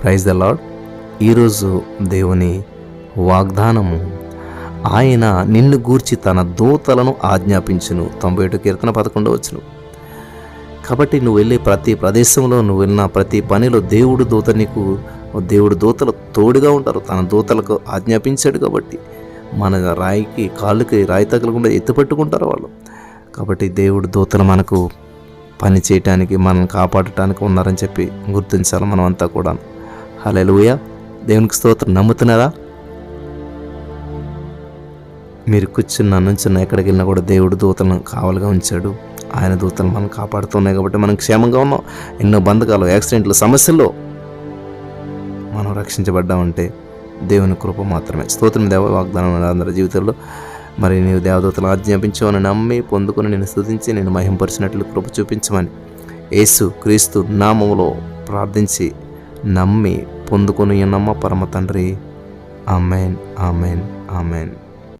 Praise the lord ఈరోజు దేవుని వాగ్దానము ఆయన నిన్ను గూర్చి తన దూతలను ఆజ్ఞాపించును. తొంభై ఏడు కీర్తన పదకొండు వచ్చును కాబట్టి నువ్వు వెళ్ళే ప్రతి ప్రదేశంలో నువ్వు వెళ్ళిన ప్రతి పనిలో దేవుడు దూత నీకు దేవుడు దూతలు తోడుగా ఉంటారు. తన దూతలకు ఆజ్ఞాపించాడు కాబట్టి మన రాయికి కాళ్ళకి రాయి తగలకుండా ఎత్తుపెట్టుకుంటారు వాళ్ళు. కాబట్టి దేవుడు దూతలు మనకు పని చేయటానికి మనం కాపాడటానికి ఉన్నారని చెప్పి గుర్తించాలి మనం అంతా కూడా హలెలుయ దేవునికి స్తోత్రం. నమ్ముతున్నారా? మీరు కూర్చున్న నుంచున్న ఎక్కడికి వెళ్ళినా కూడా దేవుడు దూతలను కావాలిగా ఉంచాడు. ఆయన దూతలు మనం కాపాడుతున్నాయి కాబట్టి మనం క్షేమంగా ఉన్నాం. ఎన్నో బంధకాలు యాక్సిడెంట్లు సమస్యల్లో మనం రక్షించబడ్డామంటే దేవుని కృప మాత్రమే. స్తోత్రం దేవ వాగ్దానం అందరి జీవితంలో. మరి నీవు దేవదూతలు ఆజ్ఞాపించమని నమ్మి పొందుకుని నేను స్థుతించి నేను మహింపరిచినట్లు కృప చూపించమని. యేసు క్రీస్తు నామములో ప్రార్థించి నమ్మి పొందుకొని ఉన్నమ్మ పరమ తండ్రి ఆమెన్ ఆమెన్ ఆమెన్